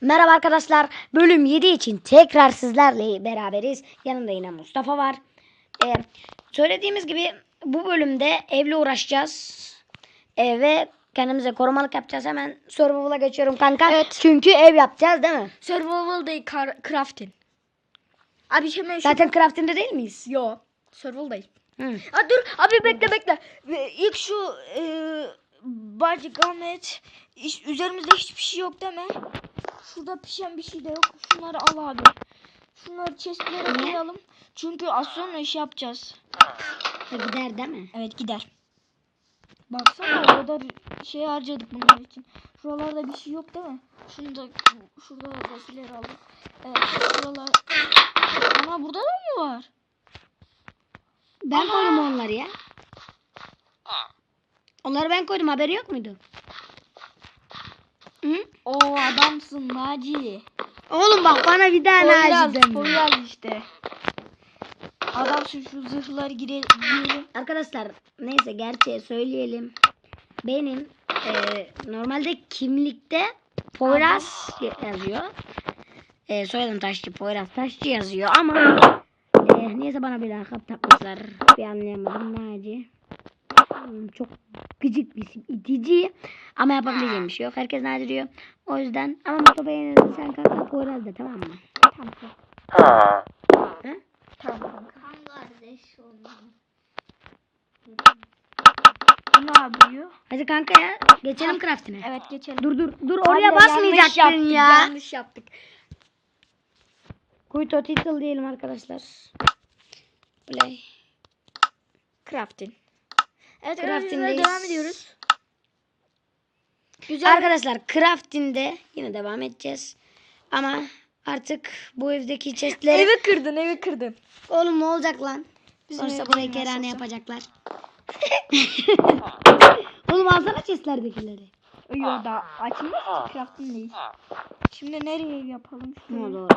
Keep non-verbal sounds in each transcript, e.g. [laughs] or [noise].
Merhaba arkadaşlar. Bölüm 7 için tekrar sizlerle beraberiz. Yanımda yine Mustafa var. Ee, söylediğimiz gibi bu bölümde evle uğraşacağız. Ee, ve kendimize korumalık yapacağız. Hemen survival'a geçiyorum kanka. Evet. Çünkü ev yapacağız değil mi? Survival değil, crafting. Abi hemen şu... Zaten crafting'de değil miyiz? Yo. Survival değil. Hı. Aa, dur abi bekle bekle. İlk şu e, bacı gamet üzerimizde hiçbir şey yok deme. Şurada pişen bir şey de yok. Şunları al abi. Şunları chestlere koyalım. Çünkü az sonra iş yapacağız. Ha, Gider değil mi? Evet gider. Baksana o kadar şey harcadık bunlar için. Şuralarda bir şey yok değil mi? Şunu da şurada da fasulyeleri aldık. Evet şuralar. Ama burada da mı var? Ben koydum onları ya. Onları ben koydum. Haberi yok muydu? Hı? O adamsın Naci. Oğlum bak bana bir daha Naci deme. Poyraz işte. Adamsın şu zırhları gire, giyelim. Arkadaşlar neyse gerçeği söyleyelim. Benim eee, normalde kimlikte Poyraz yazıyor. E, soyadım Taşçı Poyraz Taşçı yazıyor ama eee, niyeyse bana bir lakap takmışlar. Bir anlayamadım Naci. Çok gıcık bir isim. itici ama yapabileceğim bir şey yok. Herkes Naci diyor. O yüzden ama Mustafa beğenirsen sen kanka Poyraz de tamam mı? Tamam. Ha? Tamam. Bu ne yapıyor? Hadi kanka ya geçelim craftine. Evet geçelim. Dur dur dur oraya yanlış basmayacaktın yaptık, ya. Yanlış yaptık. Kuytu title diyelim arkadaşlar. Play. Crafting. Evet. Crafting'de devam ediyoruz. Güzel. Arkadaşlar crafting'de yine devam edeceğiz. Ama artık bu evdeki chestleri... Evi kırdın evi kırdın. Oğlum ne olacak lan? Bizim ev burayı kerane yapacaklar. [laughs] Oğlum alsana chestlerdekileri. Yok daha açılmaz ki crafting değil. Şimdi nereye yapalım? Ne oldu?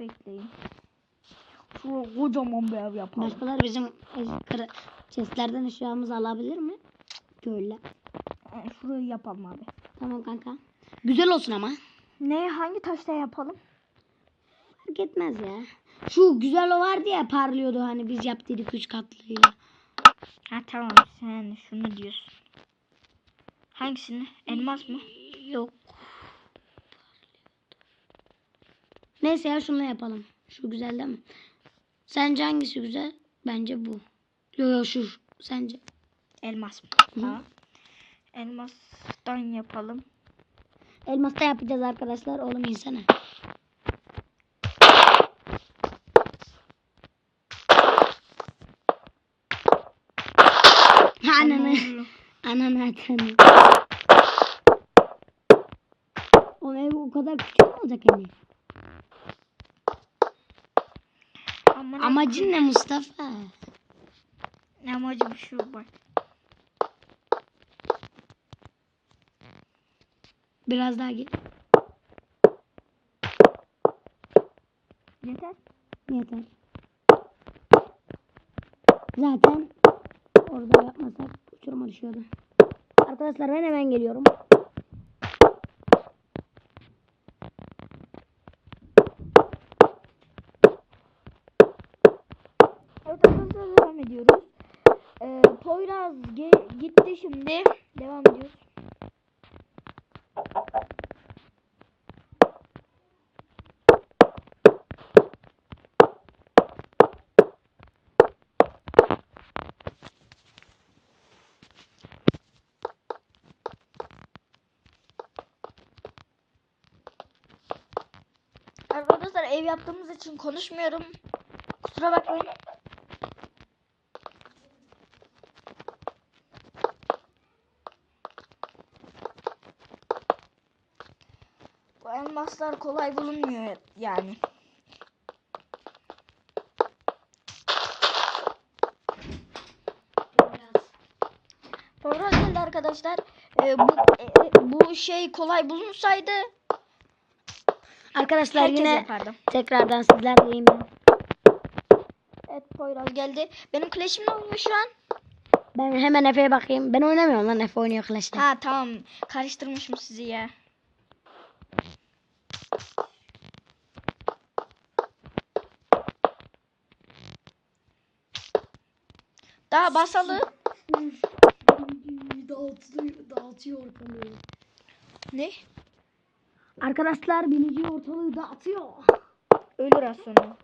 Bekleyin. Şuraya kocaman bir ev yapalım. Başkaları bizim chestlerden eşyamızı alabilir mi? Böyle. Ee, Şurayı yapalım abi. Tamam kanka. Güzel olsun ama. Ne hangi taşta yapalım? Fark etmez ya. Şu güzel o vardı ya parlıyordu hani biz yaptıydık üç katlıyla. Ha tamam sen şunu diyorsun. Hangisini? Elmas mı? Yok. Neyse ya şunu yapalım. Şu güzel değil mi? Sence hangisi güzel? Bence bu. Şu. Sence? Elmas mı? Hı. Elmastan yapalım. Elmasta yapacağız arkadaşlar. Oğlum insana. Ananı. Ananı atanı. O ev o kadar küçük mü olacak hani? Amacın ne Mustafa? Ne amacım şu bak. Biraz daha gel. Yeter. Yeter. Zaten orada yapmasak uçuruma düşüyordu. Arkadaşlar ben hemen geliyorum. Evet arkadaşlar devam ediyoruz. Poyraz gitti şimdi. Devam ediyoruz. Arkadaşlar ev yaptığımız için konuşmuyorum. Kusura bakmayın. Bu elmaslar kolay bulunmuyor yani. Poyraz geldi arkadaşlar. Ee, bu e, bu şey kolay bulunsaydı Arkadaşlar herkes yine yapardı. tekrardan sizlerleyim. Evet Poyraz geldi. Benim Clash'imle oynuyor şu an. Ben hemen Efe'ye bakayım. Ben oynamıyorum lan Efe oynuyor Clash'te. Ha tamam. Karıştırmışım sizi ya. Daha basalım. Dağıtıyor, dağıtıyor ortalığı. Ne? Arkadaşlar binici ortalığı dağıtıyor. Ölür az sonra.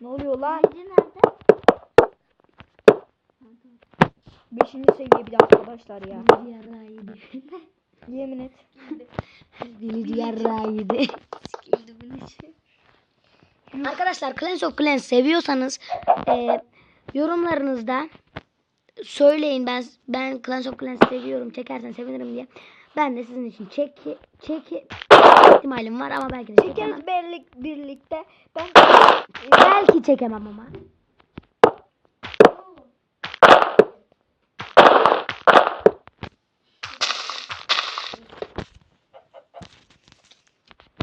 Ne oluyor lan? Nerede? Beşinci seviye bir de arkadaşlar ya. Binici yarrağı yedi. [laughs] Yemin et. Binici yarrağı yedi. Sikildi binici. Arkadaşlar Clans of Clans seviyorsanız e, yorumlarınızda söyleyin ben ben Clans of Clans seviyorum çekersen sevinirim diye. Ben de sizin için çek çek ihtimalim var ama belki de çekemem. Çekeriz birlik, birlikte. Ben Belki çekemem ama.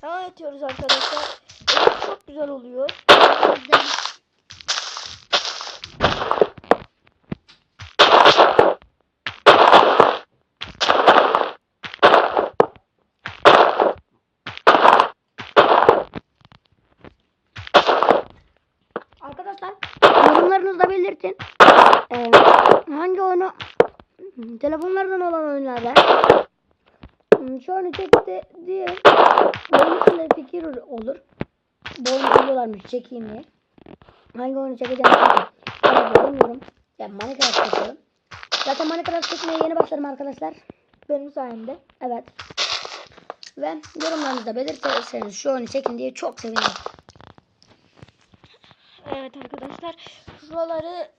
devam ediyoruz arkadaşlar. Evet, çok güzel oluyor. Yorumlarınızda belirtin. Ee, hangi oyunu telefonlardan olan oyunlarda hmm, şu oyunu çekti diye benim için fikir olur. Bu oyunu seviyorlarmış çekeyim diye. Hangi oyunu çekeceğim bilmiyorum. Yani Minecraft çekiyorum. Zaten Minecraft çekmeye yeni başladım arkadaşlar. Benim sayemde. Evet. Ve yorumlarınızda belirtirseniz şu oyunu çekin diye çok sevinirim. Evet arkadaşlar. Şuraları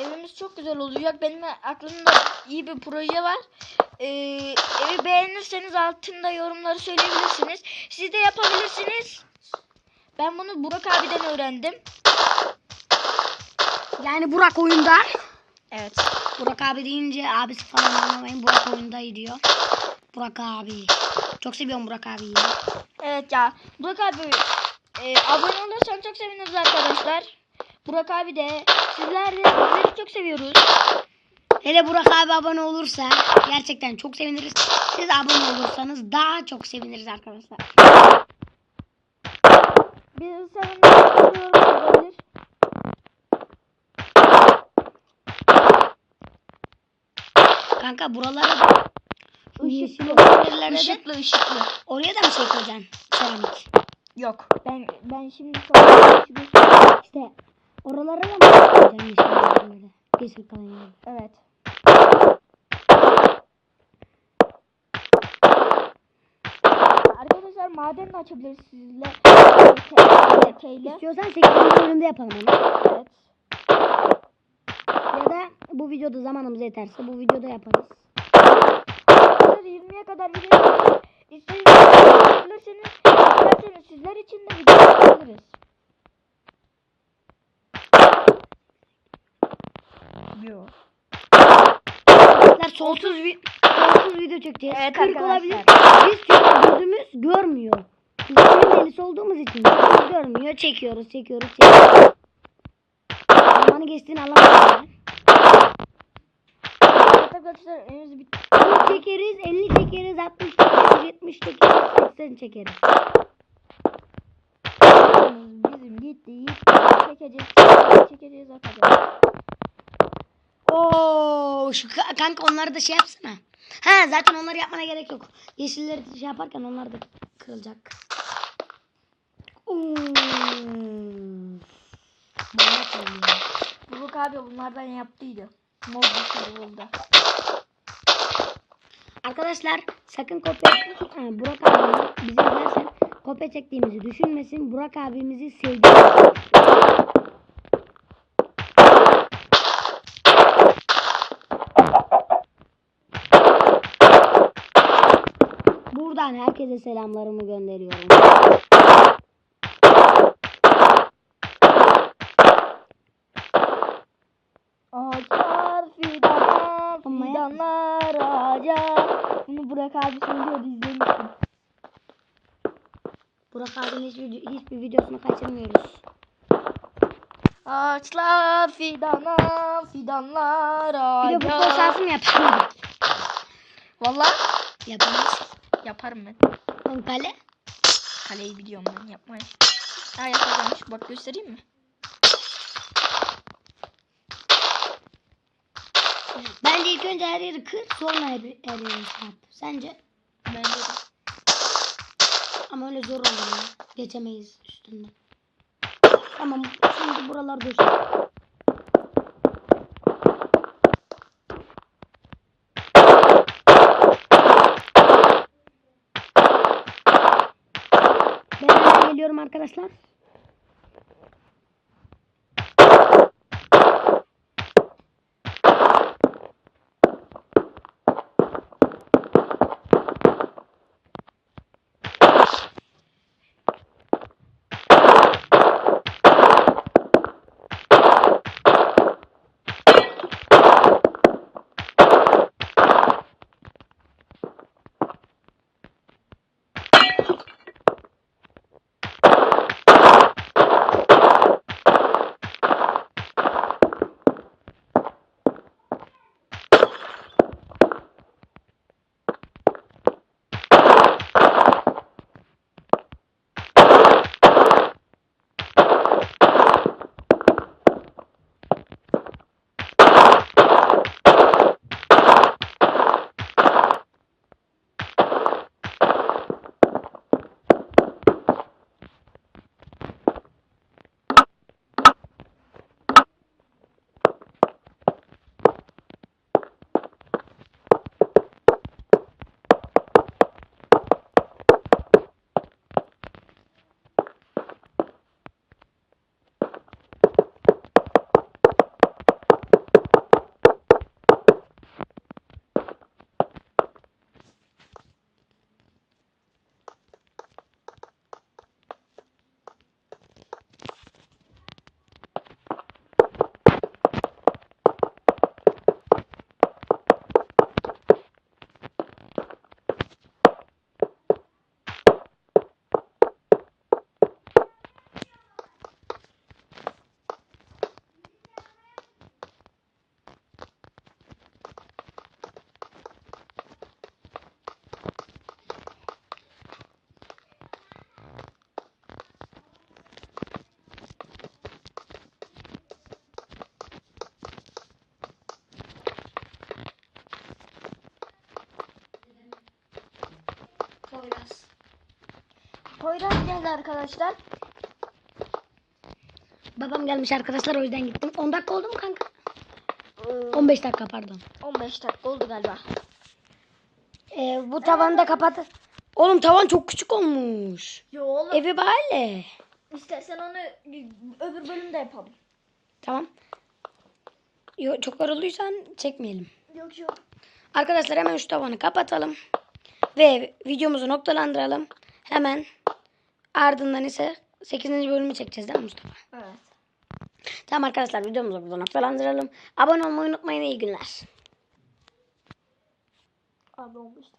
evimiz çok güzel olacak. Benim aklımda iyi bir proje var. Ee, evi beğenirseniz altında yorumları söyleyebilirsiniz. Siz de yapabilirsiniz. Ben bunu Burak abiden öğrendim. Yani Burak oyunda. Evet. Burak abi deyince abisi falan anlamayın. Burak oyunda diyor. Burak abi. Çok seviyorum Burak abiyi. Evet ya. Burak abi e, abone olursan çok seviniriz arkadaşlar. Burak abi de sizler de sizleri çok seviyoruz. Hele Burak abi abone olursa gerçekten çok seviniriz. Siz abone olursanız daha çok seviniriz arkadaşlar. Seviniriz. olabilir. Kanka buralara da Işıklı ışıklı. oraya da mı şey koyacaksın? Seramik. Yok. Ben ben şimdi sonra İşte oralara mı koyacaksın yeşil yerlere? Yeşil kalan. Evet. Arkadaşlar maden de açabiliriz sizle. TT ile. İstiyorsan 8. bölümde yapalım onu. Evet. Ya da bu videoda zamanımız yeterse bu videoda yaparız. Arkadaşlar 20'ye kadar video yapıyoruz. İsterseniz sizler için de video yapabiliriz. Yok. Arkadaşlar sonsuz, vi sonsuz video çekeceğiz. Evet 40 arkadaşlar. olabilir. Biz çünkü gözümüz görmüyor. Biz delisi olduğumuz için gözümüz görmüyor. Çekiyoruz, çekiyoruz, çekiyoruz. Zamanı geçtiğini anlamadım. Arkadaşlar önümüzü bir 40 çekeriz, 50 çekeriz, 60 çekeriz, 70 çekeriz, 80 çekeriz. Gitti. Çekeceğiz. Çekeceğiz. Atacağız. Oo, şu ka- kanka onları da şey yapsana. Ha zaten onları yapmana gerek yok. Yeşilleri şey yaparken onlar da kırılacak. Oo. Burak abi bunlardan yaptıydı. Mod serverda. Arkadaşlar sakın kopya Burak izlersen kopya çektiğimizi düşünmesin. Burak abimizi sevdiğimizi Buradan herkese selamlarımı gönderiyorum. Ağaçlar fidanlar, fidanlar ağaca. Bunu Burak abi söylüyordu izlemiştim. Burak abinin hiçbir, hiçbir videosunu kaçırmıyoruz. Ağaçlar fidana fidanlara. Bir de bu konsersi mi yapışmadı? Valla yapamaz. Yaparım ben. Ben kale. Kaleyi biliyorum ben yapmayı. Ha yapacağım. Bak göstereyim mi? Ben de ilk önce her yeri kır sonra her, her yeri şey. Sence? Bence de. Ama öyle zor olur ya. Geçemeyiz üstünden. Tamam şimdi buralar düz. Ben geliyorum arkadaşlar. Poyraz geldi arkadaşlar. Babam gelmiş arkadaşlar o yüzden gittim. 10 dakika oldu mu kanka? Ee, 15 dakika pardon. 15 dakika oldu galiba. Ee, bu tavanı da kapat. Oğlum tavan çok küçük olmuş. Yo oğlum. Evi böyle. İstersen onu öbür bölümde yapalım. Tamam. Yo, çok yorulduysan çekmeyelim. Yok yok. Arkadaşlar hemen şu tavanı kapatalım. Ve videomuzu noktalandıralım. Hemen ardından ise 8. bölümü çekeceğiz değil mi Mustafa? Evet. Tamam arkadaşlar videomuzu burada noktalandıralım. Abone olmayı unutmayın. İyi günler. 15 dakika.